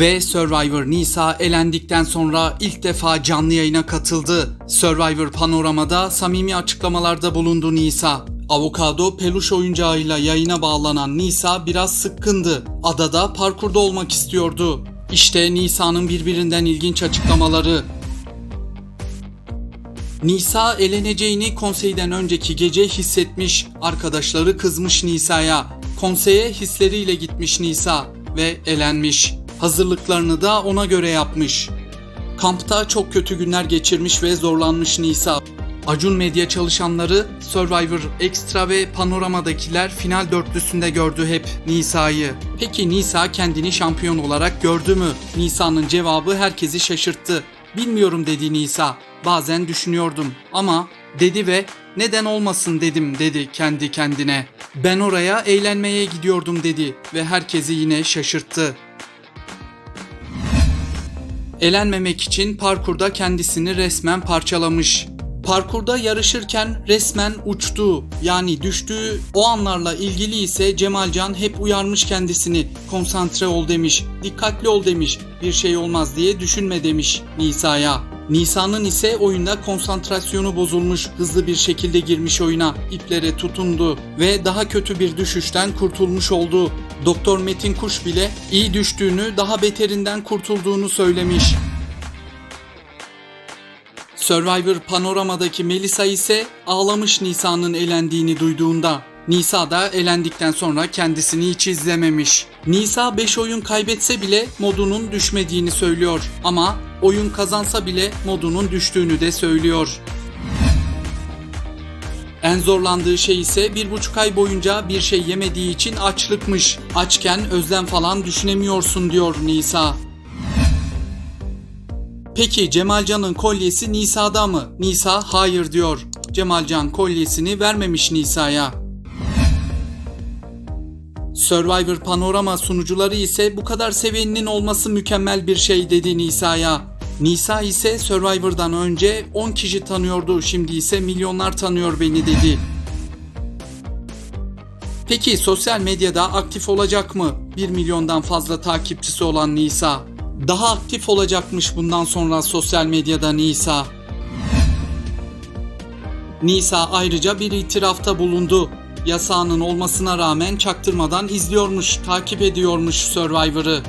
Ve Survivor Nisa elendikten sonra ilk defa canlı yayına katıldı. Survivor Panorama'da samimi açıklamalarda bulundu Nisa. Avokado peluş oyuncağıyla yayına bağlanan Nisa biraz sıkkındı. Adada parkurda olmak istiyordu. İşte Nisa'nın birbirinden ilginç açıklamaları. Nisa eleneceğini konseyden önceki gece hissetmiş, arkadaşları kızmış Nisa'ya. Konseye hisleriyle gitmiş Nisa ve elenmiş. Hazırlıklarını da ona göre yapmış. Kampta çok kötü günler geçirmiş ve zorlanmış Nisa. Acun Medya çalışanları Survivor Extra ve Panorama'dakiler final dörtlüsünde gördü hep Nisa'yı. Peki Nisa kendini şampiyon olarak gördü mü? Nisa'nın cevabı herkesi şaşırttı. Bilmiyorum dedi Nisa. Bazen düşünüyordum ama dedi ve neden olmasın dedim dedi kendi kendine. Ben oraya eğlenmeye gidiyordum dedi ve herkesi yine şaşırttı. Elenmemek için parkurda kendisini resmen parçalamış. Parkurda yarışırken resmen uçtuğu yani düştüğü o anlarla ilgili ise Cemalcan hep uyarmış kendisini. Konsantre ol demiş, dikkatli ol demiş, bir şey olmaz diye düşünme demiş Nisa'ya. Nisa'nın ise oyunda konsantrasyonu bozulmuş, hızlı bir şekilde girmiş oyuna, iplere tutundu ve daha kötü bir düşüşten kurtulmuş oldu. Doktor Metin Kuş bile iyi düştüğünü, daha beterinden kurtulduğunu söylemiş. Survivor Panorama'daki Melisa ise ağlamış Nisa'nın elendiğini duyduğunda. Nisa da elendikten sonra kendisini hiç izlememiş. Nisa 5 oyun kaybetse bile modunun düşmediğini söylüyor ama oyun kazansa bile modunun düştüğünü de söylüyor. En zorlandığı şey ise bir buçuk ay boyunca bir şey yemediği için açlıkmış. Açken özlem falan düşünemiyorsun diyor Nisa. Peki Cemalcan'ın kolyesi Nisa'da mı? Nisa hayır diyor. Cemalcan kolyesini vermemiş Nisa'ya. Survivor Panorama sunucuları ise bu kadar seveninin olması mükemmel bir şey dedi Nisa'ya. Nisa ise Survivor'dan önce 10 kişi tanıyordu, şimdi ise milyonlar tanıyor beni dedi. Peki sosyal medyada aktif olacak mı? 1 milyondan fazla takipçisi olan Nisa. Daha aktif olacakmış bundan sonra sosyal medyada Nisa. Nisa ayrıca bir itirafta bulundu. Yasağının olmasına rağmen çaktırmadan izliyormuş, takip ediyormuş Survivor'ı.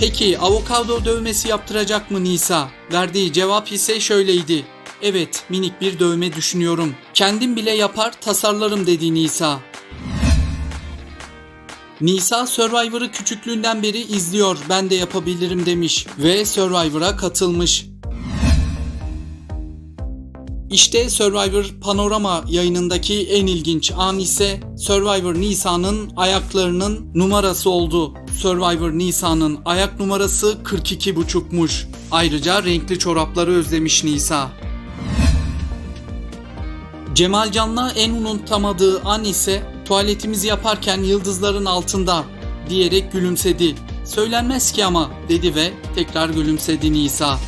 Peki avokado dövmesi yaptıracak mı Nisa? Verdiği cevap ise şöyleydi. Evet, minik bir dövme düşünüyorum. Kendim bile yapar, tasarlarım dedi Nisa. Nisa Survivor'ı küçüklüğünden beri izliyor. Ben de yapabilirim demiş ve Survivor'a katılmış. İşte Survivor Panorama yayınındaki en ilginç an ise Survivor Nisa'nın ayaklarının numarası oldu. Survivor Nisa'nın ayak numarası 42,5'muş. Ayrıca renkli çorapları özlemiş Nisa. Cemalcan'la en unutamadığı an ise tuvaletimizi yaparken yıldızların altında diyerek gülümsedi. Söylenmez ki ama dedi ve tekrar gülümsedi Nisa.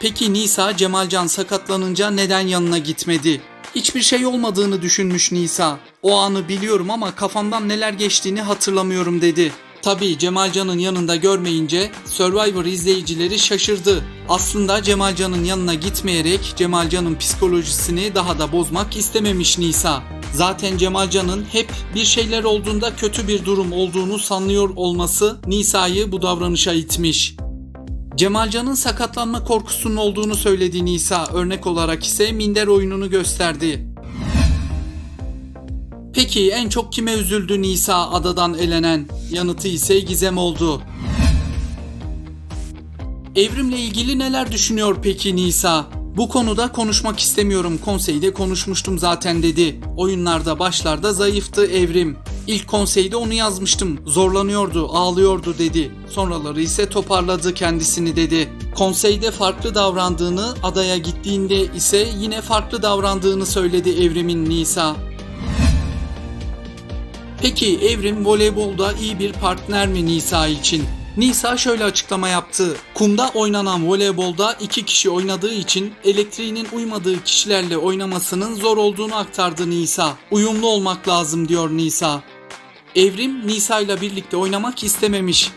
Peki Nisa Cemalcan sakatlanınca neden yanına gitmedi? Hiçbir şey olmadığını düşünmüş Nisa. O anı biliyorum ama kafamdan neler geçtiğini hatırlamıyorum dedi. Tabii Cemalcan'ın yanında görmeyince Survivor izleyicileri şaşırdı. Aslında Cemalcan'ın yanına gitmeyerek Cemalcan'ın psikolojisini daha da bozmak istememiş Nisa. Zaten Cemalcan'ın hep bir şeyler olduğunda kötü bir durum olduğunu sanıyor olması Nisa'yı bu davranışa itmiş. Cemalcan'ın sakatlanma korkusunun olduğunu söyledi Nisa. Örnek olarak ise minder oyununu gösterdi. Peki en çok kime üzüldü Nisa adadan elenen? Yanıtı ise gizem oldu. Evrimle ilgili neler düşünüyor peki Nisa? Bu konuda konuşmak istemiyorum. Konseyde konuşmuştum zaten dedi. Oyunlarda başlarda zayıftı Evrim. İlk konseyde onu yazmıştım. Zorlanıyordu, ağlıyordu dedi. Sonraları ise toparladı kendisini dedi. Konseyde farklı davrandığını, adaya gittiğinde ise yine farklı davrandığını söyledi Evrim'in Nisa. Peki Evrim voleybolda iyi bir partner mi Nisa için? Nisa şöyle açıklama yaptı. Kumda oynanan voleybolda iki kişi oynadığı için elektriğinin uymadığı kişilerle oynamasının zor olduğunu aktardı Nisa. Uyumlu olmak lazım diyor Nisa. Evrim Nisa ile birlikte oynamak istememiş.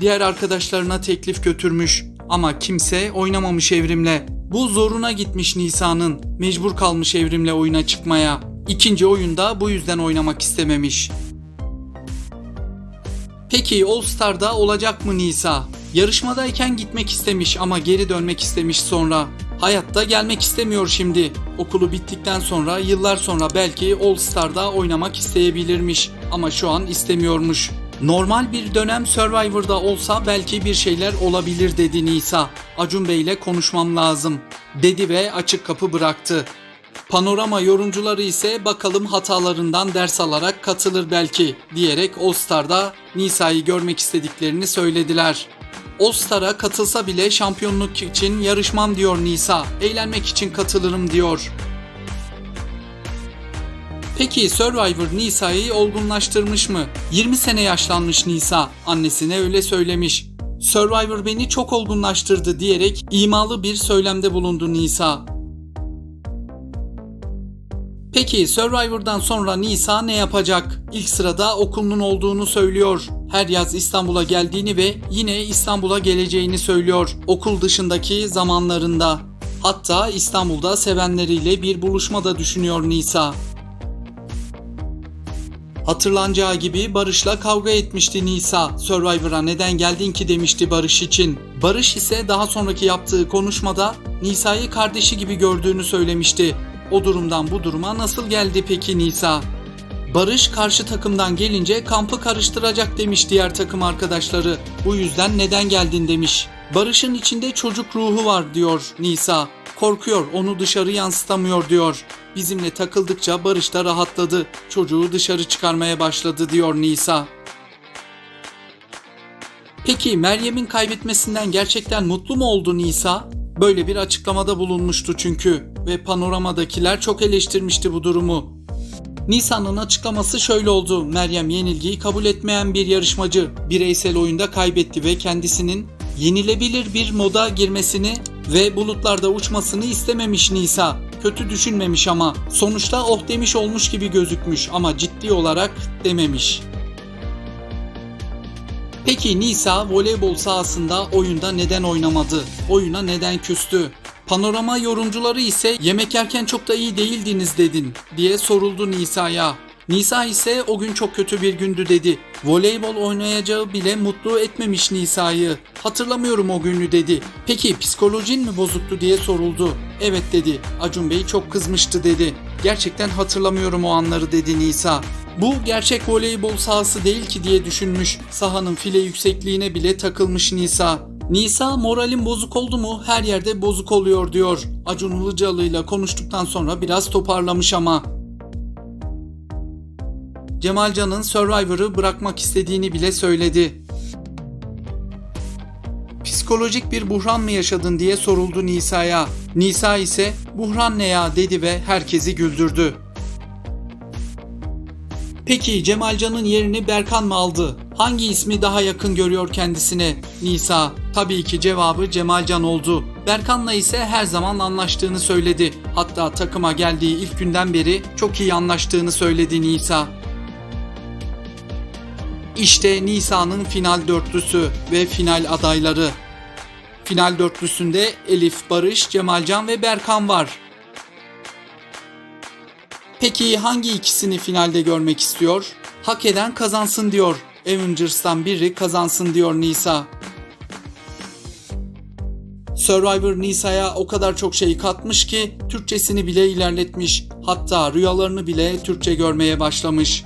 Diğer arkadaşlarına teklif götürmüş ama kimse oynamamış Evrim'le. Bu zoruna gitmiş Nisa'nın. Mecbur kalmış Evrim'le oyuna çıkmaya. İkinci oyunda bu yüzden oynamak istememiş. Peki All Star'da olacak mı Nisa? Yarışmadayken gitmek istemiş ama geri dönmek istemiş sonra. Hayatta gelmek istemiyor şimdi. Okulu bittikten sonra yıllar sonra belki All Star'da oynamak isteyebilirmiş ama şu an istemiyormuş. Normal bir dönem Survivor'da olsa belki bir şeyler olabilir dedi Nisa. Acun Bey ile konuşmam lazım dedi ve açık kapı bıraktı. Panorama yorumcuları ise bakalım hatalarından ders alarak katılır belki diyerek All Star'da Nisa'yı görmek istediklerini söylediler. All Star'a katılsa bile şampiyonluk için yarışmam diyor Nisa. Eğlenmek için katılırım diyor. Peki Survivor Nisa'yı olgunlaştırmış mı? 20 sene yaşlanmış Nisa. Annesine öyle söylemiş. Survivor beni çok olgunlaştırdı diyerek imalı bir söylemde bulundu Nisa. Peki Survivor'dan sonra Nisa ne yapacak? İlk sırada okulunun olduğunu söylüyor. Her yaz İstanbul'a geldiğini ve yine İstanbul'a geleceğini söylüyor. Okul dışındaki zamanlarında. Hatta İstanbul'da sevenleriyle bir buluşma da düşünüyor Nisa. Hatırlanacağı gibi Barış'la kavga etmişti Nisa. Survivor'a neden geldin ki demişti Barış için. Barış ise daha sonraki yaptığı konuşmada Nisa'yı kardeşi gibi gördüğünü söylemişti. O durumdan bu duruma nasıl geldi peki Nisa? Barış karşı takımdan gelince kampı karıştıracak demiş diğer takım arkadaşları. Bu yüzden neden geldin demiş. Barış'ın içinde çocuk ruhu var diyor Nisa. Korkuyor onu dışarı yansıtamıyor diyor. Bizimle takıldıkça Barış da rahatladı. Çocuğu dışarı çıkarmaya başladı diyor Nisa. Peki Meryem'in kaybetmesinden gerçekten mutlu mu oldu Nisa? Böyle bir açıklamada bulunmuştu çünkü ve panoramadakiler çok eleştirmişti bu durumu. Nisa'nın açıklaması şöyle oldu. Meryem yenilgiyi kabul etmeyen bir yarışmacı bireysel oyunda kaybetti ve kendisinin yenilebilir bir moda girmesini ve bulutlarda uçmasını istememiş Nisa. Kötü düşünmemiş ama sonuçta oh demiş olmuş gibi gözükmüş ama ciddi olarak dememiş. Peki Nisa voleybol sahasında oyunda neden oynamadı? Oyuna neden küstü? Panorama yorumcuları ise yemek yerken çok da iyi değildiniz dedin diye soruldu Nisa'ya. Nisa ise o gün çok kötü bir gündü dedi. Voleybol oynayacağı bile mutlu etmemiş Nisa'yı. Hatırlamıyorum o günü dedi. Peki psikolojin mi bozuktu diye soruldu. Evet dedi. Acun Bey çok kızmıştı dedi. Gerçekten hatırlamıyorum o anları dedi Nisa. Bu gerçek voleybol sahası değil ki diye düşünmüş. Sahanın file yüksekliğine bile takılmış Nisa. Nisa moralin bozuk oldu mu her yerde bozuk oluyor diyor. Acun Ilıcalı ile konuştuktan sonra biraz toparlamış ama. Cemalcan'ın Survivor'ı bırakmak istediğini bile söyledi. Psikolojik bir buhran mı yaşadın diye soruldu Nisa'ya. Nisa ise buhran ne ya dedi ve herkesi güldürdü. Peki Cemalcan'ın yerini Berkan mı aldı? Hangi ismi daha yakın görüyor kendisine? Nisa. Tabii ki cevabı Cemalcan oldu. Berkan'la ise her zaman anlaştığını söyledi. Hatta takıma geldiği ilk günden beri çok iyi anlaştığını söyledi Nisa. İşte Nisa'nın final dörtlüsü ve final adayları. Final dörtlüsünde Elif, Barış, Cemalcan ve Berkan var. Peki hangi ikisini finalde görmek istiyor? Hak eden kazansın diyor. Avengers'tan biri kazansın diyor Nisa. Survivor Nisa'ya o kadar çok şey katmış ki Türkçesini bile ilerletmiş. Hatta rüyalarını bile Türkçe görmeye başlamış.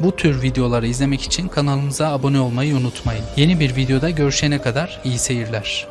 Bu tür videoları izlemek için kanalımıza abone olmayı unutmayın. Yeni bir videoda görüşene kadar iyi seyirler.